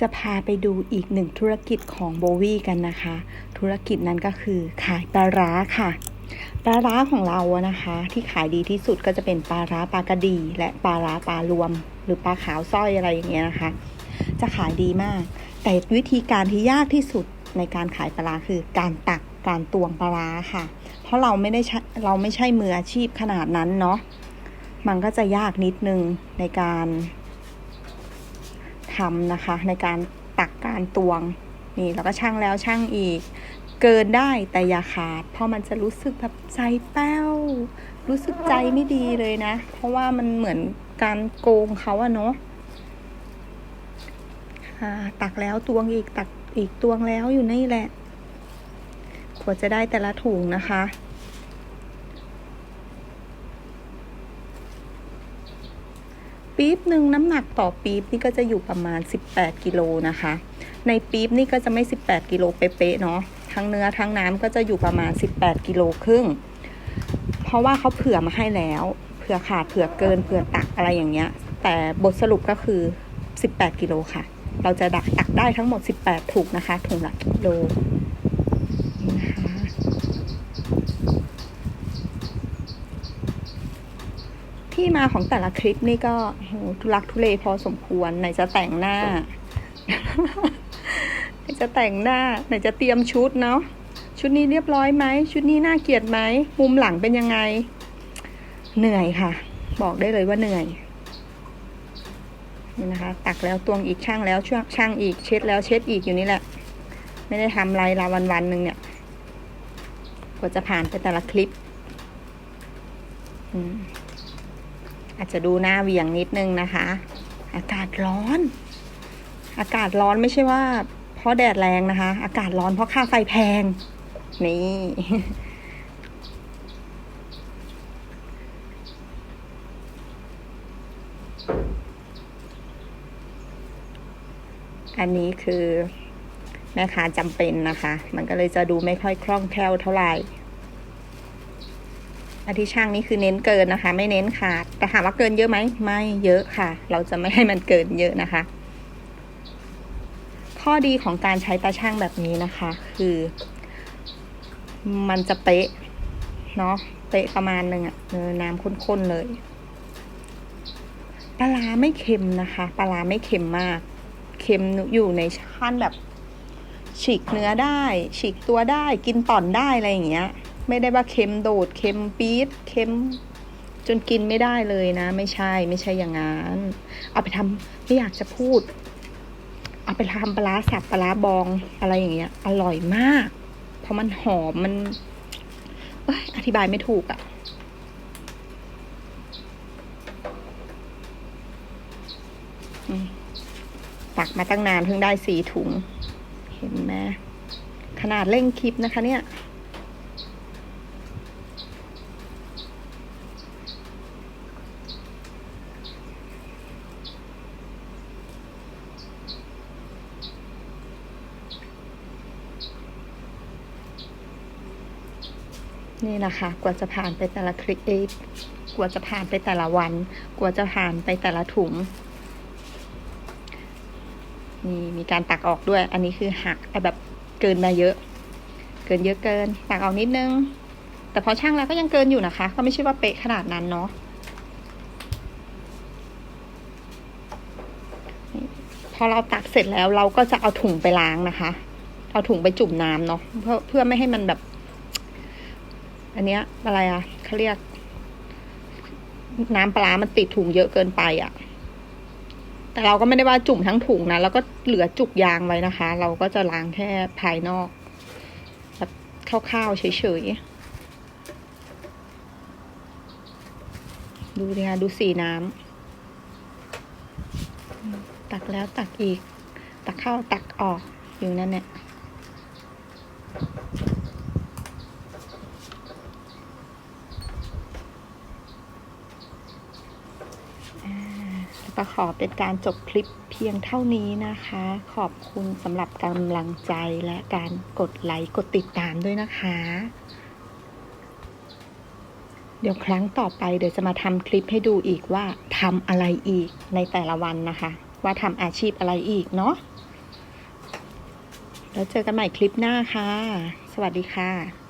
จะพาไปดูอีกหนึ่งธุรกิจของโบวี่กันนะคะ ธุรกิจนั้นก็คือขายปลาร้าค่ะปลาร้าของเราอะนะคะ ที่ขายดีที่สุดก็จะเป็นปลาร้าปลากระดี และปลาร้าปลารวม หรือปลาขาวสร้อยอะไรอย่างเงี้ยนะคะ จะขายดีมาก แต่วิธีการที่ยากที่สุดในการขายปลาร้าคือการตักการตวงปลาร้าค่ะ เพราะเราไม่ได้ใช้เราไม่ใช่มืออาชีพขนาดนั้นเนาะมันก็จะยากนิดนึงในการ ทำนะคะ ในการตักการตวงนี่แล้วก็ช่างแล้วช่างอีก เกินได้แต่อย่าขาด เพราะมันจะรู้สึกแบบใจแป้ว รู้สึกใจไม่ดีเลยนะ เพราะว่ามันเหมือนการโกงเขาอะเนาะตักแล้วตวงอีกตักอีกตวงแล้วอยู่นี่แหละกว่าจะได้แต่ละถุงนะคะ ปี๊บหนึ่งน้ำหนักต่อปี๊บนี่ก็จะอยู่ประมาณ 18 กิโลนะคะ ในปี๊บนี่ก็จะไม่ 18 กิโลเป๊ะๆเนาะทั้งเนื้อทั้งน้ำก็จะอยู่ประมาณ 18 กิโลครึ่ง เพราะว่าเขาเผื่อมาให้แล้วเผื่อขาดเผื่อเกินเผื่อตักอะไรอย่างเงี้ย แต่บทสรุปก็คือ 18 กิโลค่ะ เราจะดักตักได้ทั้งหมด 18 ถุงนะคะถุงละกิโลนี่นะคะ ที่มาของแต่ละคลิปนี่ก็โหทุลักทุเลพอสมควร ไหนจะแต่งหน้า ไหนจะแต่งหน้า ไหนจะเตรียมชุดเนาะชุดนี้เรียบร้อยไหม ชุดนี้น่าเกลียดไหม มุมหลังเป็นยังไง เหนื่อยค่ะ บอกได้เลยว่าเหนื่อย นี่นะคะ ตักแล้วตวงอีกช่างแล้วช่างช่างอีกเช็ดแล้วเช็ดอีกอยู่นี่แหละ ไม่ได้ทำไรละวันวันหนึ่งเนี่ยกว่าจะผ่านไปแต่ละคลิป อืม อาจจะดูหน้าเวียงนิดนึงนะคะ อากาศร้อน อากาศร้อนไม่ใช่ว่า เพราะแดดแรงนะคะ อากาศร้อนเพราะค่าไฟแพง นี่ อันนี้คือแม่ค้าจำเป็นนะคะ มันก็เลยจะดูไม่ค่อยคล่องแคล่วเท่าไหร่ อันที่ช่างนี่คือเน้นเกินนะคะ ไม่เน้นขาด แต่ถามว่าเกินเยอะไหมไม่เยอะค่ะ เราจะไม่ให้มันเกินเยอะนะคะ ข้อดีของการใช้ตาช่างแบบนี้นะคะ คือ มันจะเป๊ะเนาะเป๊ะประมาณหนึ่งอะเออน้ำข้นๆเลยปลาไม่เค็มนะคะ ปลาร้าไม่เค็มมาก เค็มอยู่ในขั้นแบบฉีกเนื้อได้ ฉีกตัวได้ กินต่อนได้อะไรอย่างเงี้ย ไม่ได้ว่าเค็มโดดเค็มปี๊ดเค็มจนกินไม่ได้เลยนะ ไม่ใช่ไม่ใช่อย่างนั้นเอาไปทำไม่อยากจะพูด เอาไปทำปลาสับปลาบองอะไรอย่างเงี้ย อร่อยมาก เพราะมันหอมมันเอ้ยอธิบายไม่ถูกอะ่ะตักมาตั้งนานเพิ่งได้สี่ถุง เห็นไหมขนาดเร่งคลิปนะคะเนี่ย นี่นะคะ กว่าจะผ่านไปแต่ละคลิปเอยกว่าจะผ่านไปแต่ละวัน กว่าจะผ่านไปแต่ละถุงนี่มีการตักออกด้วย อันนี้คือหักแบบเกินมาเยอะ เกินเยอะเกิน ตักออกนิดนึง แต่พอช่างแล้วก็ยังเกินอยู่นะคะ ก็ไม่ใช่ว่าเป๊ะขนาดนั้นเนาะพอเราตักเสร็จแล้วเราก็จะเอาถุงไปล้างนะคะ เอาถุงไปจุ่มน้ำเนาะเพื่อเพื่อไม่ให้มันแบบ อันเนี้ยอะไรอะ่ะเขาเรียก น้ำปลามันติดถุงเยอะเกินไปอะ่ะ แต่เราก็ไม่ได้ว่าจุ่มทั้งถุงนะแล้วก็เหลือจุกยางไว้นะคะ เราก็จะล้างแค่ภายนอกแบบคร่าวๆเฉยๆดูดิคะดูสีน้ำตักแล้วตักอีก ตักเข้าตักออกอยู่นั่นเนี่ย ก็ขอเป็นการจบคลิปเพียงเท่านี้นะคะ ขอบคุณสำหรับกำลังใจและการกดไลค์กดติดตามด้วยนะคะ เดี๋ยวครั้งต่อไปเดี๋ยวจะมาทำคลิปให้ดูอีกว่าทำอะไรอีกในแต่ละวันนะคะ ว่าทำอาชีพอะไรอีกเนาะแล้วเจอกันใหม่คลิปหน้าค่ะ สวัสดีค่ะ